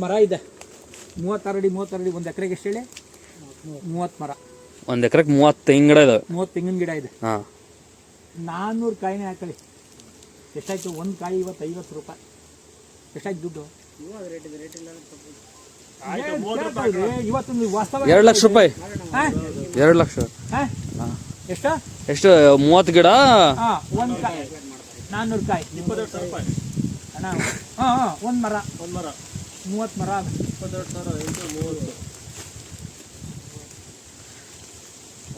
ಮರ ಇದೆ. ಮೂವತ್ತಾರು ಅಡಿ ಮೂವತ್ತಾರು ಅಡಿ ಒಂದು ಎಕರೆಗೆ ಎಷ್ಟು ಹೇಳಿ? ಮೂವತ್ತು ಮರ. ಒಂದು ಎಕರೆಗೆ ಮೂವತ್ತು ತೆಂಗಿನ ಗಿಡ ಇದೆ. ಮೂವತ್ತು ತೆಂಗಿನ ಗಿಡ ಇದೆ. ಹಾಂ. ನಾನ್ನೂರು ಕಾಯಿನೇ ಹಾಕಳಿ ಎಷ್ಟಾಯ್ತು? ಒಂದು ಕಾಯಿ ಇವತ್ತು ಐವತ್ತು ರೂಪಾಯಿ. ಎಷ್ಟಾಯ್ತು ದುಡ್ಡು? ವಾಸ್ತವ ಎರಡು ಲಕ್ಷ ರೂಪಾಯಿ. ಹಾ? ಎರಡು ಲಕ್ಷ. ಹಾ? ಎಷ್ಟು? ಎಷ್ಟು? ಮೂವತ್ತು ಗಿಡ? ಹಾ ಒಂದು ಕಾಯಿ. ನಾನ್ನೂರು ಕಾಯಿ. ಅಣ್ಣ ಹಾಂ ಹಾಂ ಒಂದು ಮರ. ಒಂದು ಮರ. ಮೂವತ್ತು ಮರ ಇಪ್ಪತ್ತೆರಡು ಸಾವಿರ ಎಂಟು ಮೂವತ್ತು.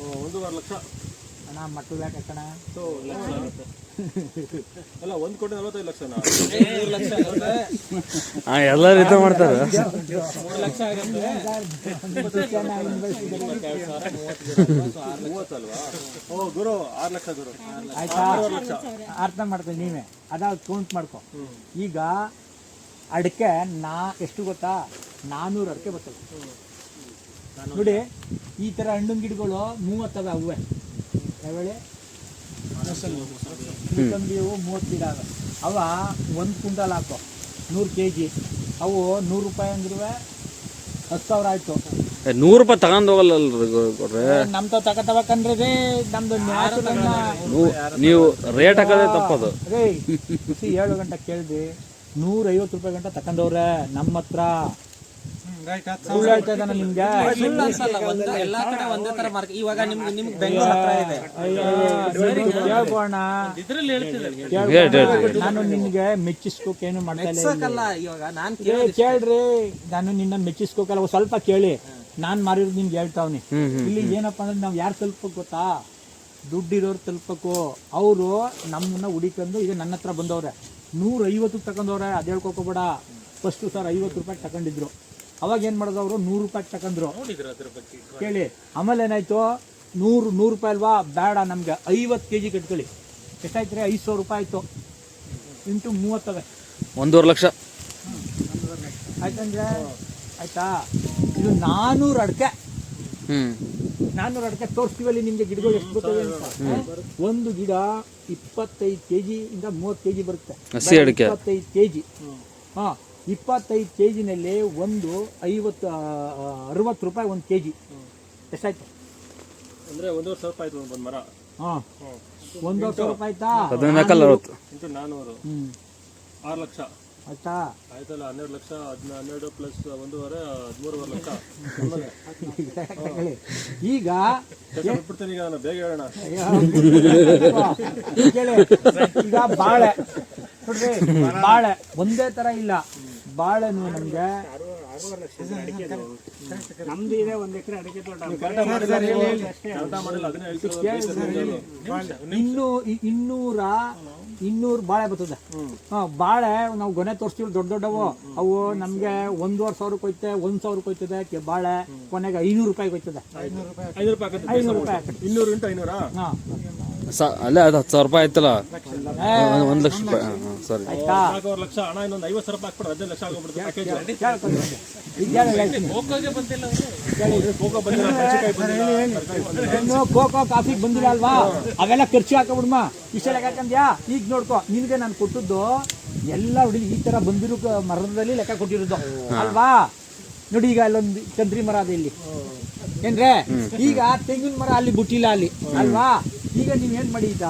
ಓ, ಒಂದೂವರೆ ಲಕ್ಷ. ಅಣ್ಣ ಮಟ್ಟು ಯಾಕೆ ಕಣ ಸೊ ಲಕ್ಷ ಅಲ್ಲ ಒಂದು ಕೋಟಿ ನಲವತ್ತೈದು ಲಕ್ಷನಾ? ಹಾ ಎಲ್ಲ ರೀತಿ ಮಾಡ್ತಾರೆ. ಮೂವತ್ತಲ್ವಾ? ಓ ಗುರು ಆರು ಲಕ್ಷ ಗುರು. ಆಯ್ತಾ? ಅರ್ಥ ಮಾಡ್ತೀನಿ ನೀವೇ. ಅದಾವ ಕೌಂಟ್ ಮಾಡ್ಕೊ. ಈಗ ಅಡಿಕೆ ನಾ ಎಷ್ಟು ಗೊತ್ತಾ? ನಾನ್ನೂರು ಅಡಿಕೆ ಬರ್ತದೆ. ನೋಡಿ ಈ ಥರ ಹಣ್ಣಿನ ಗಿಡಗಳು ಮೂವತ್ತವೆ ಅವೇ ಯಾವೇಳಿ ಮೂಸಂಬಿ ಹೂವು ಮೂವತ್ತು ಗಿಡ ಅವೆ. ಅವ ಒಂದು ಕುಂಟಲ್ ಹಾಕೋ. ನೂರು ಕೆ ಜಿ ಅವು ನೂರು ರೂಪಾಯಿ ಅಂದ್ರೂ ಹತ್ತು ಸಾವಿರ ಆಯಿತು. ನೂರು ರೂಪಾಯಿ ತಗೊಂಡ್ ಹೋಗಲ್ಲ ನಮ್ ನಮ್ಮ ತಾವ್ ತಗೋತಬೇಕಂದ್ರೆ ರೀ. ನಮ್ದು ನೀವು ರೇಟ್ ಹಾಕೋದೇ ತಪ್ಪದು. ರೇ ಏಳು ಗಂಟೆ ಕೇಳಿದ್ವಿ ನೂರ ಐವತ್ತು ರೂಪಾಯಿ ಗಂಟ ತಕೊಂಡವ್ರೆ ನಮ್ಮ ಹತ್ರ ಸುಳ್ಳು ಹೇಳ್ತಾ ಇದ್ದಾನ ನಿಮ್ಗೆ. ಎಲ್ಲಾ ಕಡೆ ಒಂದೇ ತರ ಮಾರ್ಕ್ ಇವಾಗ ನಿಮ್ಗೆ ನಿಮ್ಗೆ ಬೆಂಗಳೂರು ಹತ್ರ ಇದೆ. ಕೇಳ್ಬೋಣ ಹೇಳ್, ಹೇಳ್, ನಾನು ನಿನ್ಗೆ ಮೆಚ್ಚಿಸ್ಕೋಕೇನು ಮಾಡ್ತಾ ಇಲ್ಲ ಇವಾಗ ನಾನ್ ಏ, ಕೇಳ್ರಿ ನಾನು ನಿನ್ನ ಮೆಚ್ಚಿಸ್ಕೋಕಲ್ಲ ಸ್ವಲ್ಪ ಕೇಳಿ. ನಾನ್ ಮಾರಿರೋದು ನಿಮ್ಗೆ ಹೇಳ್ತಾವ್ನಿ. ಇಲ್ಲಿ ಏನಪ್ಪಾ ಅಂದ್ರೆ ನಾವ್ ಯಾರು ಸ್ವಲ್ಪ ಗೊತ್ತಾ? ದುಡ್ಡಿರೋರು ತಲುಪಕು ಅವರು ನಮ್ಮನ್ನ ಹುಡಿಕೊಂಡು ಈಗ ನನ್ನ ಹತ್ರ ಬಂದವ್ರೆ. ನೂರ ಐವತ್ತು ತಗೊಂಡವ್ರೆ ಅದು ಹೇಳ್ಕೊಬೇಡ ಫಸ್ಟ್ ಸರ್ ಐವತ್ತು ರೂಪಾಯಿ ತಗೊಂಡಿದ್ರು ಅವಾಗ ಏನು ಮಾಡಿದ್ರು ಅವರು? ನೂರು ರೂಪಾಯಿ ತಗೊಂಡ್ರು ಕೇಳಿ ಆಮೇಲೆ ಏನಾಯ್ತು? ನೂರು ನೂರು ರೂಪಾಯಿ ಅಲ್ವಾ? ಬೇಡ ನಮಗೆ. ಐವತ್ತು ಕೆ ಜಿ ಕಟ್ಕೊಳ್ಳಿ. ಎಷ್ಟಾಯ್ತು ರೀ ಐದು ಸಾವಿರ ರೂಪಾಯಿ ಆಯ್ತು. ಇಂಟು ಮೂವತ್ತವೆ ಒಂದೂವರೆ ಲಕ್ಷ. ಆಯ್ತಂದ್ರೆ? ಆಯ್ತಾ? ಇದು ನಾನೂರು ಅಡಕೆ. ಹ್ಮ್. ನಾನೂರು ಅಡಕೆ ತೋರಿಸ್ತೀವಲ್ಲಿ ನಿಮ್ಗೆ ಗಿಡಗಳು ಎಷ್ಟು ಬರ್ತವೆ ಅಂತ. ಒಂದು ಗಿಡ ಇಪ್ಪತ್ತೈದು ಕೆ ಇಂದ ಮೂವತ್ತು ಕೆ ಜಿ ಬರುತ್ತೆ. ಹಸಿ ಅಡಿಕೆ. ಇಪ್ಪತ್ತೈದು ಕೆ ಜಿ ಹಾ ಇಪ್ಪತ್ತೈದು ಕೆ ಜಿನಲ್ಲಿ ಒಂದು ಐವತ್ತು ಅರವತ್ತು ರೂಪಾಯಿ ಒಂದು ಕೆ ಜಿ ಎಷ್ಟಾಯ್ತು? ಅಂದ್ರೆ ಒಂದೂವರೆ ಸಾವಿರ ರೂಪಾಯಿ ಆಯ್ತು ಒಂದು ಮರ. ಹಾ. ಒಂದೂವರೆ ಸಾವಿರ ರೂಪಾಯಿ ಆಯ್ತಾ? ಹದಿನಾಲ್ಕಲ್ಲ ಅರವತ್ತು ನಾನ್ನೂರು ಆರು ಲಕ್ಷ. ಆಯ್ತಾ? ಆಯ್ತಲ್ಲ ಹನ್ನೆರಡು ಲಕ್ಷ ಹದಿನ ಹನ್ನೆರಡು ಪ್ಲಸ್ ಒಂದೂವರೆ ಹದಿಮೂರುವರೆ ಲಕ್ಷ. ಈಗ ಬಿಟ್ಬಿಡ್ತೀನಿ ಈಗ ನಾನು ಬೇಗ ಹೇಳೋಣ. ಈಗ ಬಾಳೆ. ನೋಡ್ರಿ ಬಾಳೆ. ಒಂದೇ ತರ ಇಲ್ಲ. ಬಾಳೆನು ನಮ್ಗೆ ನಮ್ದು ಇದೆ ಒಂದ್ ಎಕರೆ ಅಡಿಕೆ ತೋಟ. ಇನ್ನು ಇನ್ನೂರ ಇನ್ನೂರು ಬಾಳೆ ಬರ್ತದೆ. ಹಾ ಬಾಳೆ ನಾವು ಗೊನೆ ತೋರಿಸ್ತೀವಿ ದೊಡ್ಡ ದೊಡ್ಡವು. ಅವು ನಮ್ಗೆ ಒಂದೂವರೆ ಸಾವಿರ ಕೊಯ್ತದೆ ಒಂದ್ ಸಾವಿರ ಕೊಯ್ತದೆ ಬಾಳೆ ಕೊನೆಗೆ ಐನೂರು ರೂಪಾಯಿ ಕೊಯ್ತದೆ. ಐನೂರು ರೂಪಾಯಿ ಐನೂರು ರೂಪಾಯಿ ಇನ್ನೂರು ಇಂಟು ಐನೂರ? ಹಾ. ಸ- ಅಲ್ಲೇ ಅದು ಹತ್ತು ಸಾವಿರ ರೂಪಾಯಿ ಆಯ್ತಲ್ಲ? ಒಂದ್- ಲಕ್ಷ ರೂಪಾಯಿ. ಸಾರಿ. ನಾಲ್ಕೂವರೆ ಲಕ್ಷ ಹಣ ಇನ್ನೊಂದು ಐವತ್ತು ಸಾವಿರ ರೂಪಾಯಿ ಹಾಕ್ಬಿಟ್ಟು ಹದಿನೈದು ಲಕ್ಷ ಪ್ಯಾಕೇಜ್ ಬಂದಿಲ್ಲ ಮೆಣಸಿನಕಾಯಿ ಬಂದಿಲ್ಲ ಬಂದಿಲ್ಲ ಇನ್ನು ಕೋಕೋ ಕಾಫಿ ಬಂದಿಲ್ಲ ಅಲ್ವಾ? ಅವೆಲ್ಲ ಖರ್ಚು ಹಾಕಬಿಡ್ಮ. ಇಷ್ಟೆಲ್ಲ ಯಾಕಂದ್ಯಾ? ಈಗ ನೋಡ್ಕೋ ನಿನ್ಗೆ ನಾನು ಕೊಟ್ಟದ್ದು ಎಲ್ಲ ಹುಡುಗಿ ಈ ತರ ಬಂದಿರೋ ಕ- ಮರದಲ್ಲಿ ಲೆಕ್ಕ ಕೊಟ್ಟಿರೋದು. ಅಲ್ವಾ? ನೋಡಿ ಈಗ ಅಲ್ಲೊಂದು ಚಂದ್ರಿ ಮರ ಅದ ಇಲ್ಲಿ. ಏನ್ರೆ? ಈಗ ತೆಂಗಿನ ಮರ ಅಲ್ಲಿ ಬಿಟ್ಟಿಲ್ಲ ಅಲ್ಲಿ. ಅಲ್ವಾ? ಈಗ ನೀವೇನು ಏನ್ ಮಾಡಿ ಈಗ?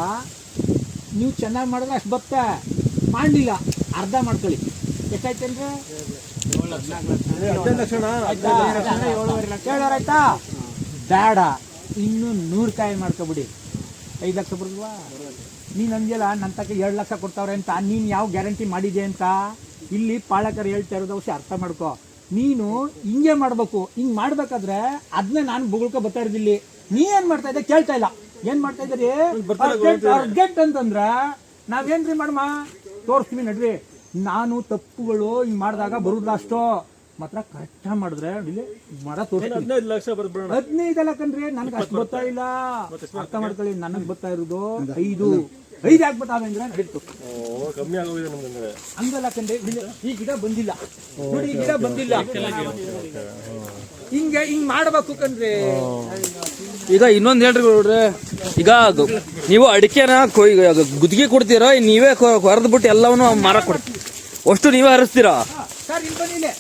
ನೀವು ಚೆನ್ನಾಗಿ ಮಾಡಿದ್ರೆ ಅಷ್ಟು ಬತ್ತ ಮಾಡಲಿಲ್ಲ. ಅರ್ಧ ಮಾಡ್ಕೊಳ್ಳಿ. ಆಯ್ತಾ? ಏಳುವರೆ ಆಯ್ತಾ? ಬೇಡ. ಇನ್ನು ನೂರು ಕಾಯಿ ಮಾಡ್ಕೊಬಿಡಿ. ಐದು ಲಕ್ಷ ಬರುಲ್ವಾ? ನೀನು ಅಂದ್ಯಲ್ಲ ನನ್ನ ತಕ್ಕ ಎರಡು ಲಕ್ಷ ಕೊಡ್ತಾವ್ರೆ ಅಂತ. ನೀನು ಯಾವ ಗ್ಯಾರಂಟಿ ಮಾಡಿದೆ ಅಂತ? ಇಲ್ಲಿ ಪಾಲಕರು ಹೇಳ್ತಾ ಇರೋದು ಅವಶ್ಯ ಅರ್ಥ ಮಾಡ್ಕೊ. ನೀನು ಹಿಂಗೆ ಮಾಡ್ಬೇಕು. ಹಿಂಗ್ ಮಾಡ್ಬೇಕಾದ್ರೆ ಅದನ್ನ ನಾನು ಬೊಗಳ್ಕೊ ಬರ್ತಾ ಇರೋದಿಲ್ಲಿ ನೀ ಏನ್ ಮಾಡ್ತಾ ಇದ್ದೆ ಕೇಳ್ತಾ ಇಲ್ಲ. ಏನ್ ಮಾಡ್ತಾ ಇದ್ದೀರಿ? ಅರ್ಜೆಂಟ್ ಅರ್ಜೆಂಟ್ ಅಂತಂದ್ರ ನಾವೇನ್ರಿ ಮಾಡಮ್ಮ? ತೋರಿಸ್ತೀವಿ ನಡ್ರಿ. ನಾನು ತಪ್ಪುಗಳು ಹಿಂಗ್ ಮಾಡಿದಾಗ ಬರುದಿಲ್ಲ ಅಷ್ಟೋ. ಮಾತ್ರ ಕರೆಕ್ಟ್ ಮಾಡಿದ್ರೆ ಇಲ್ಲಿ ಮರ ತೋರಿಸ್ತೀನಿ ಹದಿನೈದು ಲಕ್ಷ ಬರ್ಬಿಡೋಣ ಹದಿನೈದಲ್ಲ ಕಣ್ರಿ ನನ್ಗೆ ಅಷ್ಟು ಗೊತ್ತಾ ಇಲ್ಲ. ಅರ್ಥ ಮಾಡ್ಕೊಳ್ಳಿ ನನಗ್ ಗೊತ್ತಾ ಇರೋದು ಐದು. ಐದು ಅಂದ್ರೆ ಕಮ್ಮಿ ಆಗೋಗಿದೆ ಅಂದ್ರೆ. ಹಂಗಲ್ಲ ಕಂಡ್ರೆ ಈ ಗಿಡ ಬಂದಿಲ್ಲ. ನೋಡಿ ಈ ಗಿಡ ಬಂದಿಲ್ಲ. ಹಿಂಗೆ ಹಿಂಗ್ ಮಾಡ್ಬೇಕು ಕಣ್ರಿ ಈಗ ಇನ್ನೊಂದು ಹೇಳ್ರಿ ನೋಡ್ರಿ ಈಗ ನೀವು ಅಡಿಕೆನ ಕೊಯ್ ಕೊಡ್ತೀರ ಕೊಡ್ತೀರಾ ನೀವೇ ಹೊರದ್ ಬಿಟ್ಟು ಎಲ್ಲವನ್ನು ಮಾರ ಕೊಡ್ತೀವಿ ಅಷ್ಟು ನೀವೇ ಹರಿಸ್ತೀರಾ? ಸರ್ ಇಲ್ಲಿ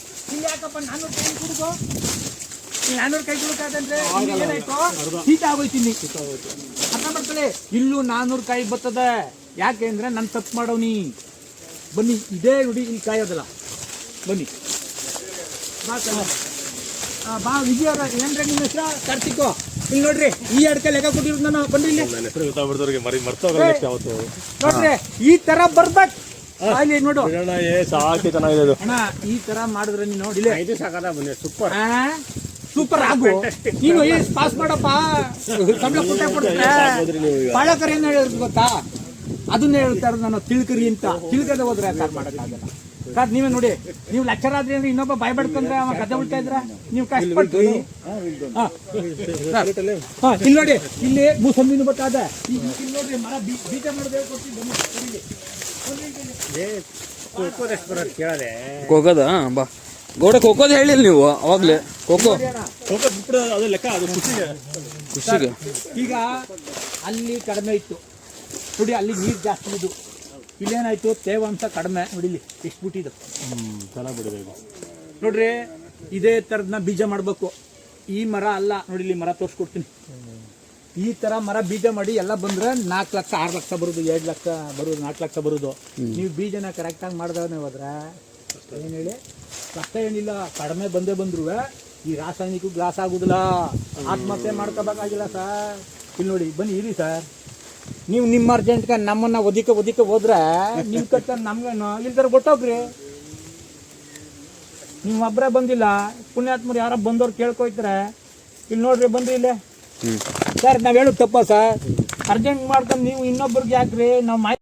ನಾನೂರು ಕಾಯಿ ಬರ್ತದ ಯಾಕೆ ಅಂದ್ರೆ ನಾನು ತಪ್ಪು ಮಾಡವ್ನಿ ಬನ್ನಿ ಇದೇ ನೋಡಿ ಇಲ್ಲಿ ಕಾಯೋದಲ್ಲ. ಬನ್ನಿ. ಬಾ ಕಣ. ಆ, ಬಾ ವಿಜಯ ಏನ್ರಿ ನಿಮ್ಮ ಹೆಸರು? ಕಾರ್ತಿಕ್. ಇಲ್ಲಿ ನೋಡ್ರಿ ಈ ಅಡಕೆ ಲೆಕ್ಕ ಕೊಟ್ಟಿರೋದು ನಾನು ಬನ್ರಿ ಇಲ್ಲಿ. ನನ್ನ ಹೆಸರು ಗೊತ್ತಾಗ್ಬಿಡ್ದವ್ರಿಗೆ ಮರಿ ಮರ್ತೋಗಲ್ಲ next ಯಾವತ್ತು. ನೋಡ್ರಿ ಈ ತರ ಬರ್ಬೇಕು. ಅಲ್ಲಿ ನೋಡು. ಬಿಡೋಣ ಏ ಸಾಕಿ ಚೆನ್ನಾಗಿದೆ ಇದು ಅಣ್ಣ ಈ ತರ ಮಾಡಿದ್ರೆ ನೀನು ನೋಡಿ ಇದು ಸಾಕಾದ ಬನ್ನಿ ಸೂಪರ್ ಸೂಪರ್ ಆಗು. ನೀನು ಈ ಪಾಸ್ ಮಾಡಪ್ಪ. ಸಂಬಳ ಕೊಟ್ಟೆ ಕೊಡ್ತಾರೆ ಬಾಳಕರ್ ಏನ್ ಹೇಳಿದ್ರು ಗೊತ್ತಾ? ಅದನ್ನ ಹೇಳ್ತಾರೆ ನಾನು ತಿಳ್ಕರಿ ಅಂತ. ತಿಳ್ಕದೆ ಹೋದ್ರೆ ಯಾಕೆ ಮಾಡಕ್ಕಾಗಲ್ಲ? ಸರ್ ನೀವೇ ನೋಡಿ. ನೀವು ಲೆಕ್ಚರ್ ಆದ್ರಿ ಅಂದ್ರೆ ಇನ್ನೊಬ್ಬ ಬಾಯ್ ಬಡ್ಕೊಂಡ್ರೆ ಅವ ಕತೆ ಉಳ್ತಾ ಇದ್ರ ನೀವು ಕಷ್ಟಪಟ್ಟು ಇಲ್ಲಿ ನೋಡಿ. ಇಲ್ಲಿ ಮೂಸಂಬಿನ ಬತ್ತಾದ ಇಲ್ಲಿ ನೋಡ್ರಿ ಮರ ಬೀಜ ಕೇಳದೆ. ಖೋಖೋದ? ಬಾ. ಗೌಡ ಖೋಖೋದ್ ಹೇಳಿಲ್ಲ ನೀವು ಅವಾಗ್ಲೇ. ಖೋಖೋ. ಖುಷಿಗೆ. ಈಗ ಅಲ್ಲಿ ಕಡಿಮೆ ಇತ್ತು. ನೋಡಿ ಅಲ್ಲಿ ನೀರು ಜಾಸ್ತಿ ಇದು ಇಲ್ಲೇನಾಯ್ತು? ತೇವಾಂಶ ಕಡಿಮೆ. ನೋಡಿಲಿ ಎಷ್ಟು ಬಿಟ್ಟಿದ್ದು ಚೆನ್ನಾಗಿ ಬಿಡಬೇಕು ನೋಡ್ರಿ ಇದೇ ಥರದ್ನ ಬೀಜ ಮಾಡಬೇಕು. ಈ ಮರ ಅಲ್ಲ. ನೋಡಿಲಿ ಮರ ತೋರಿಸ್ಕೊಡ್ತೀನಿ. ಈ ಥರ ಮರ ಬೀಜ ಮಾಡಿ ಎಲ್ಲ ಬಂದ್ರೆ ನಾಲ್ಕು ಲಕ್ಷ ಆರು ಲಕ್ಷ ಬರೋದು ಎರಡು ಲಕ್ಷ ಬರೋದು ನಾಲ್ಕು ಲಕ್ಷ ಬರೋದು. ನೀವು ಬೀಜನ ಕರೆಕ್ಟಾಗಿ ಮಾಡಿದವನೇ ಹೋದ್ರೆ ಏನು ಹೇಳಿ? ಕಷ್ಟ ಏನಿಲ್ಲ. ಕಡಿಮೆ ಬಂದೇ ಬಂದ್ರು ಈ ರಾಸಾಯನಿಕ ಗ್ಲಾಸ್ ಆಗೋದಿಲ್ಲ. ಆತ್ಮಹತ್ಯೆ ಮಾಡ್ಕೋಬೇಕಾಗಿಲ್ಲ ಸರ್. ಇಲ್ಲಿ ನೋಡಿ ಬನ್ನಿ ಇರಿ ಸರ್. ನೀವು ನಿಮ್ಮ ಅರ್ಜೆಂಟ್ಗೆ ನಮ್ಮನ್ನ ಒದಿಕ ಒದಿಕ ಹೋದ್ರೆ ನಿಮ್ಮ ಕತ್ತ ನಮ್ಗೇನು? ಇಲ್ದಾರ ಗೊತ್ತೋಗ್ರಿ. ನೀವು ಒಬ್ಬರೇ ಬಂದಿಲ್ಲ ಪುಣ್ಯಾತ್ಮರು ಯಾರೋ ಬಂದವ್ರು ಕೇಳ್ಕೊಯ್ತಾರೆ. ಇಲ್ಲಿ ನೋಡ್ರಿ ಬಂದ್ರಿ ಇಲ್ಲೇ. ಸರ್ ನಾವ್ ಹೇಳೋದು ತಪ್ಪ ಸರ್? ಅರ್ಜೆಂಟ್ ಮಾಡ್ಕೊಂಡು ನೀವು ಇನ್ನೊಬ್ರಿಗೆ ಯಾಕ್ರಿ? ನಾವು ಮಾಹಿತಿ